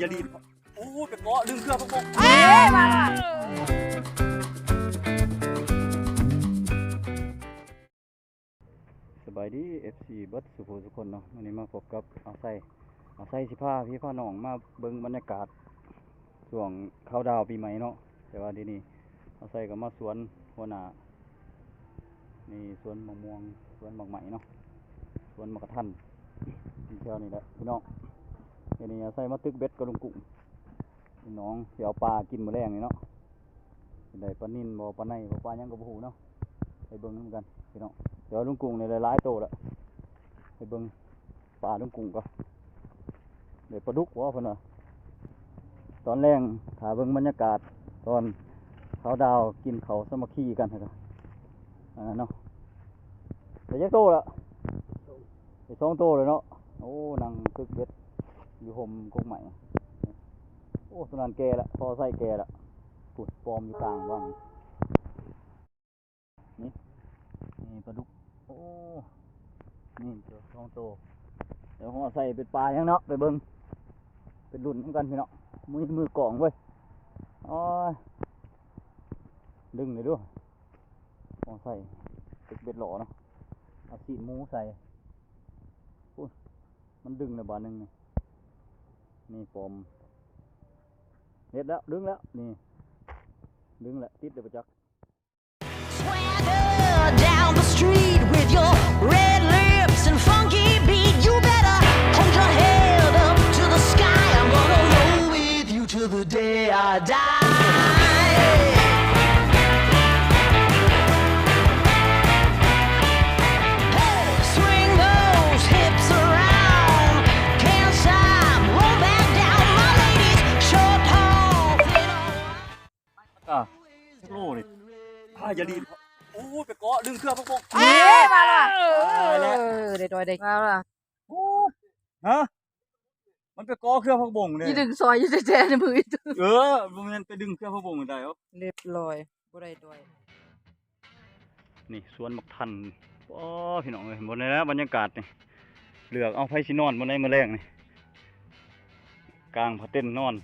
อย่าดีดโอ้ยไปเกาะดึงเครื่องพวกผมเอ้มาว่ะสบายดี FC บิดสุโขทุกคนเนาะวันนี้มาพบกับอาไซอาไซสิพาพี่พ่อน้องมาเบิ่งบรรยากาศช่วงเข้าดาวปีใหม่เนาะแต่ว่าทีนี้อาไซก็มาสวนหัวหน้านี่สวนมะม่วงสวนหมากไหมเนาะสวนมะกระทันที่แถวนี้แหละพี่น้อง ทีนี้อาไซมาตึกเบ็ดกับลุงกุ้งพี่น้องสิเอาปลากินมื้อแรงนี่เนาะได้ปลานิ่นบ่ปลาในบ่ปลายังก็บ่ฮู้เนาะไปเบิ่งนำกันพี่น้องเดี๋ยวลุงกุ้งในหลายๆโตแล้วไปเบิ่งป่าลุงกุ้งก็เดี๋ยวปลาดุกว่าเพิ่นว่าตอนแรงถาเบิ่งบรรยากาศตอนเขาดาวกินเขาสมัคคีกันนะครับอันนั้นเนาะเดี๋ยวจะโตแล้วเดี๋ยวสองโตเลยเนาะโอ้นังตึกเบ็ด อยู่ห่มกงใหม่ โอ้ตอนนั้นแกละพอใส่แกละปุดปอมอยู่กลางว่าง นี่ นี่ปลาดุก โอ้ นี่ตัวสองโต เดี๋ยวผมเอาใส่เป็นปลายังเนาะไปเบิ้งเป็นรุ่นเหมือนกันพี่เนาะ มือมือกล่องเว้ยโอ้ยดึงเลยด้วยผมใส่ตึกเบ็ดหล่อเนาะเอาสีมูใส่มันดึงเลยบาหนึงนี่ นี่ปอมเน็ดแล้ว ดึงแล้ว นี่ ดึงแล้ว ติดเลยประจักษ์ Swagger down the street โลนี่อ่าอย่าดีดโอ้ยไปเกาะดึงเครื่องพวกผมเอ้ยมาว่ะตายแล้วเออเด็ดดอยเด็กมาว่ะโอ้ยฮะมันไปเกาะเครื่องพวกบ่งเนี่ยยี่ดึงซอยยี่แจ๊ในมืออีกเออมันไปดึงเครื่องพวกบ่งได้เหรอเรียบร้อยบ่ได้ดอยนี่สวนมักทันโอ้พี่น้องเอ้ยบนนี้นะบรรยากาศนี่เลือกเอาไฟสินอนบนไหนมาแรงนี่กลางพะเต้นนอน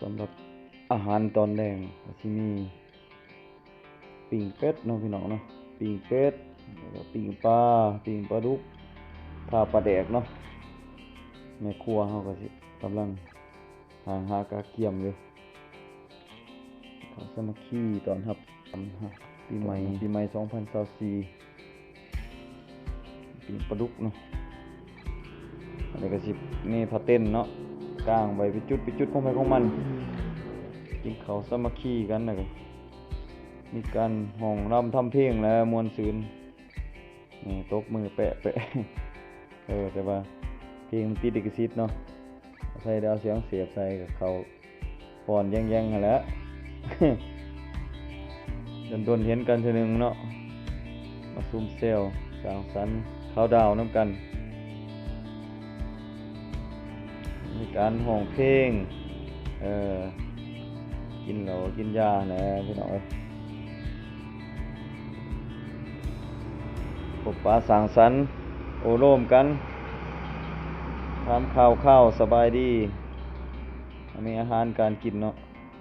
สำหรับอาหารตอนแรงก็สิมีปิ่งเป็ดเนาะพี่น้องเนาะปิ่งเป็ดแล้วก็ปิ่งปลาปิ่งปลาดุกทาปลาแดกเนาะแม่ครัวเฮาก็สิกำลังหาหากาเกียมอยู่เขาสามัคคีตอนรับตำฮะปีใหม่ปีใหม่2024ปีปลาดุกเนาะอันนี้ก็สินี่พาเต้นเนาะ กลางไว้ไปจุดไปจุดของไปของมันกินเขาสามัคคีกันนะมีการห้องรำทำเพลงแล้วมวนซืนนี่ตบมือแปะแปะเออแต่ว่าเพลงมันติดดิกซิตเนาะใส่ดาวเสียงเสียบใส่กับเขาปอนแย่งๆกันแล้วจนโดนเห็นกันเทีนึงเนาะมาซุ่มเซลสางสรรค์เขาดาวน้ำกัน มีการห้องเพลงเออกินเหล้ากินยาแหละพี่น้องเอ้ยพบปะสร้างสรรค์โอโลมกันทำข้าวข้าวสบายดี มีอาหารการกินเนาะ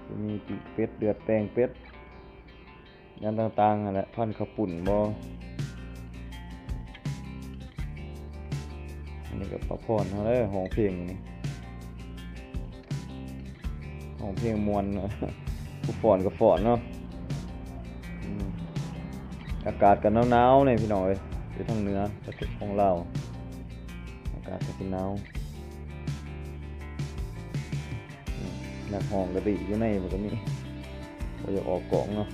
จะมีปีกเป็ดเดือดแปลงเป็ดยันต่างๆนั่นแหละพันข้าวปุ่นบ่อันนี้ก็ปลาพรเขาเลยห้องเพลงนี่ ของเพลงมวนผู้ฝอนกับฝอนเนาะอากาศกันหนาวๆเนี่ยพี่น้องเอ้ยอยู่ทางเหนือประเทศของเรา อากาศก็สิหนาวนักห้องกระดิอยู่ในมันก็มีบ่อยากออกกล่องเนาะ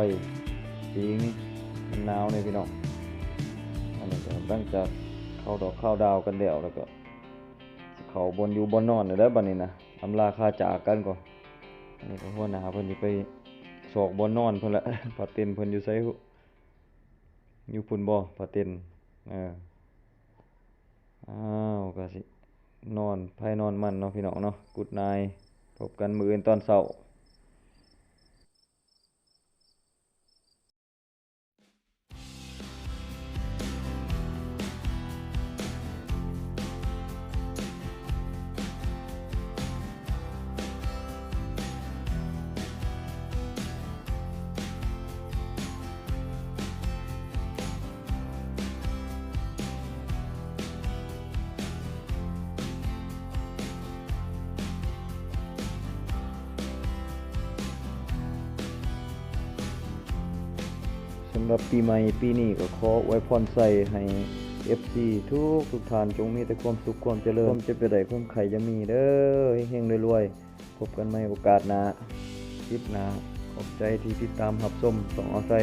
ไฟปีนี้มันหนาวเนี่ยพี่น้องอันนี้ก็ตั้งจะเข้าดอกเข้าดาวกันเดี่ยวแล้วก็เขาบนอยู่บนนอนเลยแล้วบัดนี้นะอำลาคาจากกันก่อนอันนี้ก็หัวหน้าเพิ่นสิไปสอกบนนอนเพิ่นละพอเต็นเพิ่นอยู่ไสหุอยู่พุ่นบ่พาเต็นเอออ้าวก็สินอนภายนอนมันเนาะพี่น้องเนาะกุดนายพบกันมื้ออื่นตอนเช้าำหรับปีใหม่ปีนี้ก็ขออวยพรใส่ให้ FC ทุกทุกทานจงมีแต่ความสุขความเจริญความเจ็บจะได้ความไข่จะมีเด้อเฮงๆรวยๆพบกันใหม่โอกาสหน้าคลิปหน้าขอบใจที่ติดตามรับชมสองเอาใส่